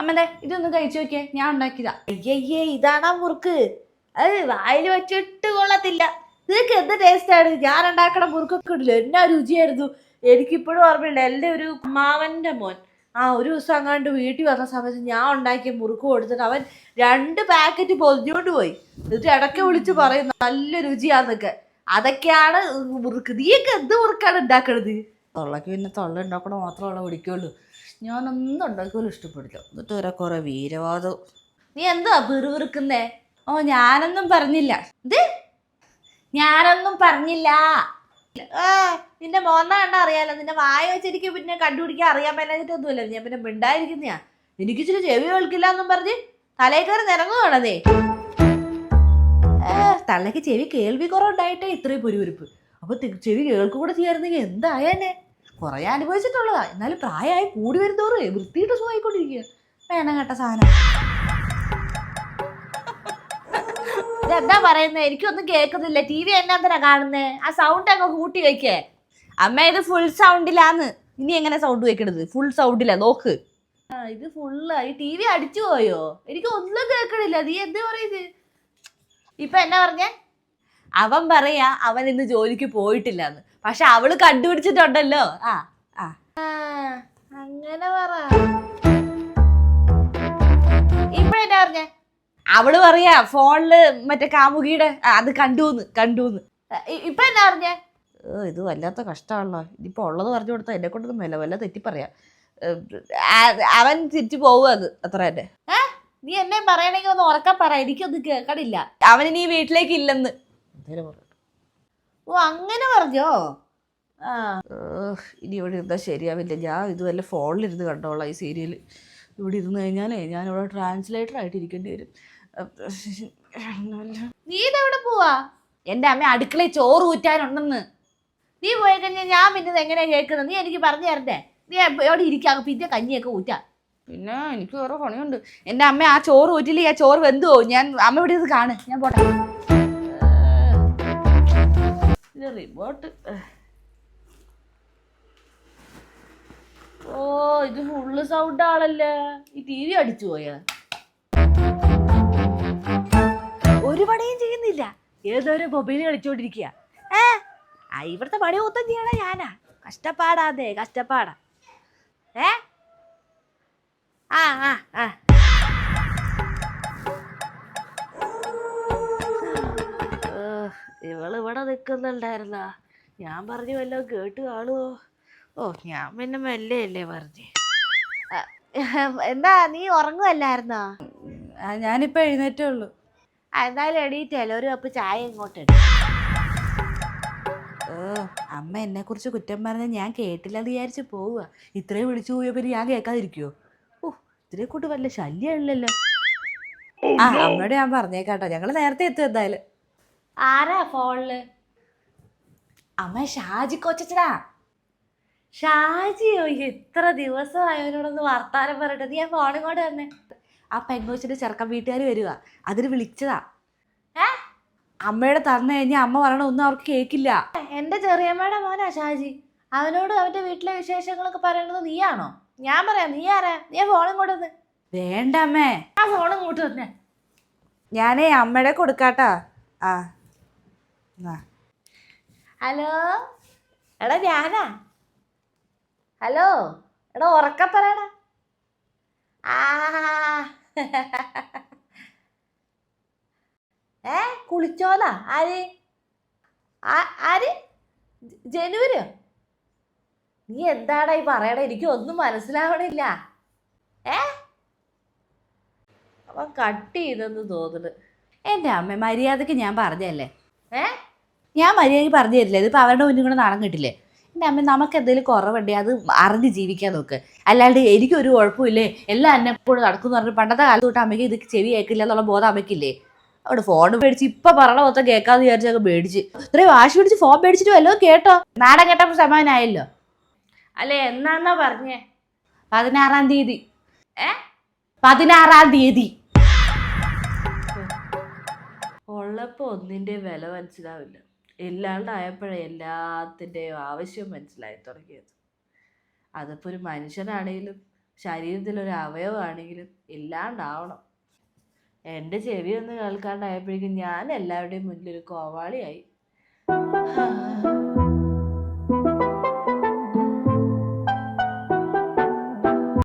അമ്മേ ഇതൊന്ന് കഴിച്ചു നോക്കിയേ ഞാൻ ഉണ്ടാക്കിയതാ. അയ്യയ്യേ ഇതാണാ മുറുക്ക്. അത് വായിൽ വെച്ചിട്ട് കൊള്ളത്തില്ല. ഇതൊക്കെ എന്ത് ടേസ്റ്റാണ് ഞാൻ ഉണ്ടാക്കണ മുറുക്കൊക്കെ ഇടില്ല? എന്നാ രുചിയായിരുന്നു? എനിക്കിപ്പോഴും ഓർമ്മയുണ്ട് എന്റെ ഒരു മാവന്റെ മോൻ. ആ ഒരു ദിവസം അങ്ങാണ്ട് വീട്ടിൽ വന്ന സമയത്ത് ഞാൻ ഉണ്ടാക്കിയ മുറുക്ക് കൊടുത്തിട്ട് അവൻ രണ്ട് പാക്കറ്റ് പൊതിഞ്ഞോണ്ട് പോയി. എന്നിട്ട് ഇടയ്ക്ക് വിളിച്ച് പറയും നല്ല രുചിയാന്നൊക്കെ അതൊക്കെയാണ് മുറുക്ക്. നീയൊക്കെ എന്ത് മുറുക്കാണ് ഉണ്ടാക്കണത്? തൊള്ളക്ക് പിന്നെ തൊള്ള ഉണ്ടാക്കണ മാത്രമേ പിടിക്കുള്ളൂ ഞാനൊന്നും ഉണ്ടാക്കുമല്ലോ ഇഷ്ടപ്പെടില്ല. എന്നിട്ട് വരെ കുറെ വീരവാദം. നീ എന്താ പിറുപിറുക്കുന്നേ ഓ ഞാനൊന്നും പറഞ്ഞില്ല. ഇത് ഞാനൊന്നും പറഞ്ഞില്ല. ആ നിന്റെ മോന്ന കണ്ട അറിയാലോ. നിന്റെ വായ വെച്ചിരിക്കും പിന്നെ കണ്ടുപിടിക്കാൻ അറിയാൻ മേലാഞ്ഞിട്ടൊന്നുമില്ല. ഞാൻ പിന്നെ മിണ്ടായിരിക്കുന്നയാ. എനിക്ക് ഇച്ചിരി ചെവി കേൾക്കില്ല എന്നും പറഞ്ഞ് തലയിൽ കയറി നിരങ്ങുവാണതേ തലയ്ക്ക് ചെവി കേൾവി കുറവുണ്ടായിട്ടേ ഇത്രയും പുരുപുരുപ്പ് അപ്പൊ ചെവി കേൾക്കൂടെ ചെയ്യായിരുന്നെങ്കിൽ എന്തായേനെ കുറെ അനുഭവിച്ചിട്ടുള്ളതാ. എന്നാലും പ്രായമായി കൂടി വരുന്നവരും വൃത്തിയിട്ട് സുഖമായിക്കൊണ്ടിരിക്കുക വേണം കേട്ട സാധനം. എന്താ പറയുന്നത് എനിക്കൊന്നും കേൾക്കുന്നില്ല. ടി വി എന്നാ കാണുന്നേ? ആ സൗണ്ട് അങ്ങ് കൂട്ടി വെക്കേ. അമ്മ ഇത് ഫുൾ സൗണ്ടിലാന്ന് ഇനി എങ്ങനെ സൗണ്ട് വെക്കണത്? ഫുൾ സൗണ്ടിലാ നോക്ക്. ആ ഇത് ഫുള്ള് ഈ ടി വി അടിച്ചു പോയോ? എനിക്ക് ഒന്നും കേൾക്കണില്ല. നീ എന്ത് പറയുന്നത് ഇപ്പൊ എന്നാ പറഞ്ഞേ? അവൻ പറയാ അവൻ ഇന്ന് ജോലിക്ക് പോയിട്ടില്ലാന്ന്. പക്ഷെ അവൾ കണ്ടുപിടിച്ചിട്ടുണ്ടല്ലോ. ആ ആ. ആ, അങ്ങനെ പറ. ഇപ്പൊ എന്നാ പറഞ്ഞേ? അവൾ പറയാ ഫോണിൽ മറ്റേ കാമുകിയുടെ അത് കണ്ടൂന്ന് കണ്ടൂന്ന്. ഇ- ഇപ്പൊ എന്നാ പറഞ്ഞേ ഇത് വല്ലാത്ത കഷ്ടമാണല്ലോ. ഇനിയിപ്പോ ഉള്ളത് പറഞ്ഞു കൊടുത്താൽ എന്നെ കൊണ്ടൊന്നും മേല വല്ല തെറ്റി പറയാ അവൻ തിരിച്ചു പോവുക അത് അത്ര തന്നെ. നീ എന്നെ പറയണെങ്കിൽ ഒന്ന് ഉറക്കം പറ എനിക്കൊന്നും കേൾക്കണില്ല അവൻ ഇനി വീട്ടിലേക്ക് ഇല്ലെന്ന്. എന്തേലും. ഓ അങ്ങനെ പറഞ്ഞോ? ആ. ഇനി ഇവിടെ ഇരുന്നാൽ ശരിയാവില്ല. ഞാൻ ഇത് വല്ല ഫോണിലിരുന്ന് കണ്ടോളാം ഈ സീരിയൽ ഇവിടെ ഇരുന്ന് കഴിഞ്ഞാലേ ഞാൻ ഇവിടെ ട്രാൻസ്ലേറ്റർ ആയിട്ട് ഇരിക്കേണ്ടി വരും. നീ ഇതെവിടെ പോവാ? എന്റെ അമ്മ അടുക്കളയിൽ ചോറ് ഊറ്റാനുണ്ടെന്ന്. നീ പോയി കഴിഞ്ഞാൽ ഞാൻ പിന്നെ ഇത് എങ്ങനെയാ കേൾക്കുന്നത്? നീ എനിക്ക് പറഞ്ഞു തരണ്ടേ? നീ എവിടെ ഇരിക്കാം? പിന്നെ കഞ്ഞിയൊക്കെ ഊറ്റാം. പിന്നെ എനിക്ക് വേറെ പണിയുണ്ട്. എന്റെ അമ്മ ആ ചോറ് ഊറ്റില്ല? ആ ചോറ് വെന്തു പോകും ഞാൻ അമ്മ ഇവിടെ ഇത് കാണ്. ഞാൻ പോട്ടെ. ഇത് റിമോട്ട് ഓ ഇത് ഫുള്ള് സൗണ്ട് ആണല്ലേ? ഈ ടി വി അടിച്ചു പോയാ? ഒരു പണിയും ചെയ്യുന്നില്ല. ഏതൊരു മൊബൈൽ കളിച്ചോണ്ടിരിക്കുക ഏ ആ ഇവിടുത്തെ പണി മൊത്തം ചെയ്യണ ഞാനാ. കഷ്ടപ്പാടാതെ കഷ്ടപ്പാടാ. ഏ? ആ ആ ആ. ഇവൾ ഇവിടെ ഞാൻ പറഞ്ഞു വല്ലോ കേട്ട് കാണുമോ ഓ ഞാൻ പിന്നെ മെല്ലെയല്ലേ പറഞ്ഞു. എന്താ നീ ഉറങ്ങുമല്ലായിരുന്നോ ഞാനിപ്പോ എഴുന്നേറ്റേ ഉള്ളൂ. എന്തായാലും എണീറ്റല്ലോ ഒരു കപ്പ് ചായ ഇങ്ങോട്ട് ഓ അമ്മ എന്നെ കുറിച്ച് കുറ്റം പറഞ്ഞ ഞാൻ കേട്ടില്ലെന്ന് വിചാരിച്ച് പോവുക ഇത്രയും വിളിച്ചു പോയ പിന്നെ ഞാൻ കേൾക്കാതിരിക്കുവോ? ഓ ഇത്രയും കൂട്ട് വല്ല ശല്യമില്ലല്ലോ. ആ അമ്മയോട് ഞാൻ പറഞ്ഞേക്കാട്ടോ. ഞങ്ങൾ നേരത്തെ എത്തും എന്തായാലും. ആരാ ഫോണിൽ? അമ്മ ഷാജി കൊച്ചടാ ഷാജിയോ എത്ര ദിവസമായവനോടൊന്ന് വർത്താനം പറഞ്ഞിട്ട് ഞാൻ ആ ഫോണും കൂടെ തന്നെ ആ പെങ്കോച്ചിന്റെ ചെറുക്കൻ വീട്ടുകാർ വരിക അതിന് വിളിച്ചതാ. ഏ? അമ്മയുടെ തന്നു കഴിഞ്ഞാൽ അമ്മ പറയണ ഒന്നും അവർക്ക് കേക്കില്ല. എന്റെ ചെറിയമ്മയുടെ മോനാ ഷാജി. അവനോട് അവന്റെ വീട്ടിലെ വിശേഷങ്ങളൊക്കെ പറയണത് നീയാണോ? ഞാൻ പറയാം നീ ആരാ? നീ ആ ഫോണും കൊണ്ട് വേണ്ട അമ്മേ. ആ ഫോണും ഇങ്ങോട്ട് തന്നെ ഞാനേ അമ്മയുടെ കൊടുക്കാട്ടാ. ആ. ഹലോ? എടാ ഞാനാ. ഹലോ? എടാ ഉറക്ക പറയടാ. ആ. ഏ കുളിച്ചോലാ ആര്? ആര്? ജനുവരിയോ നീ എന്താടാ ഈ പറയണേ? എനിക്ക് ഒന്നും മനസ്സിലാവണില്ല. ഏ? അവൻ കട്ട് ചെയ്തെന്ന് തോന്നുന്നു എന്റെ അമ്മ മര്യാദയ്ക്ക് ഞാൻ പറഞ്ഞല്ലേ? ഏ? ഞാൻ മര്യാദ പറഞ്ഞു തരില്ല. ഇതിപ്പോൾ അവരുടെ മുന്നിൽ കൂടെ നാണം കിട്ടില്ലേ? എന്റെ അമ്മ നമുക്ക് എന്തെങ്കിലും കുറവുണ്ടേ? അത് അറിഞ്ഞ് ജീവിക്കാൻ നോക്ക്. അല്ലാണ്ട് എനിക്കൊരു കുഴപ്പമില്ലേ? എല്ലാം എന്നെ എപ്പോഴും നടക്കുന്നു പറഞ്ഞു പണ്ടത്തെ കാലത്ത് തൊട്ട് അമ്മയ്ക്ക് ഇത് ചെവി കേൾക്കില്ല എന്നുള്ള ബോധം അമ്മയ്ക്കില്ലേ? അവിടെ ഫോൺ മേടിച്ച് ഇപ്പൊ പറഞ്ഞ മൊത്തം കേൾക്കാന്ന് വിചാരിച്ചൊക്കെ മേടിച്ച്. ഇത്രയും വാശി പിടിച്ച് ഫോൺ മേടിച്ചിട്ട് വല്ലതും കേട്ടോ? നാടൻ കേട്ടപ്പോൾ സമാനായല്ലോ. അല്ലെ എന്നാന്നാ പറഞ്ഞേ? പതിനാറാം തീയതി. ഏ? പതിനാറാം തീയതി. ഉള്ളപ്പോ ഒന്നിന്റെ വില മനസ്സിലാവില്ല. ഇല്ലാണ്ടായപ്പോഴേ എല്ലാത്തിന്റെയും ആവശ്യം മനസ്സിലായി തുടങ്ങിയത്. അതിപ്പോൾ ഒരു മനുഷ്യനാണെങ്കിലും ശരീരത്തിലൊരു അവയവമാണെങ്കിലും ഇല്ലാണ്ടാവണം. എന്റെ ചെവി ഒന്ന് കേൾക്കാണ്ടായപ്പോഴേക്കും ഞാൻ എല്ലാവരുടെയും മുന്നിൽ ഒരു കോവാളിയായി.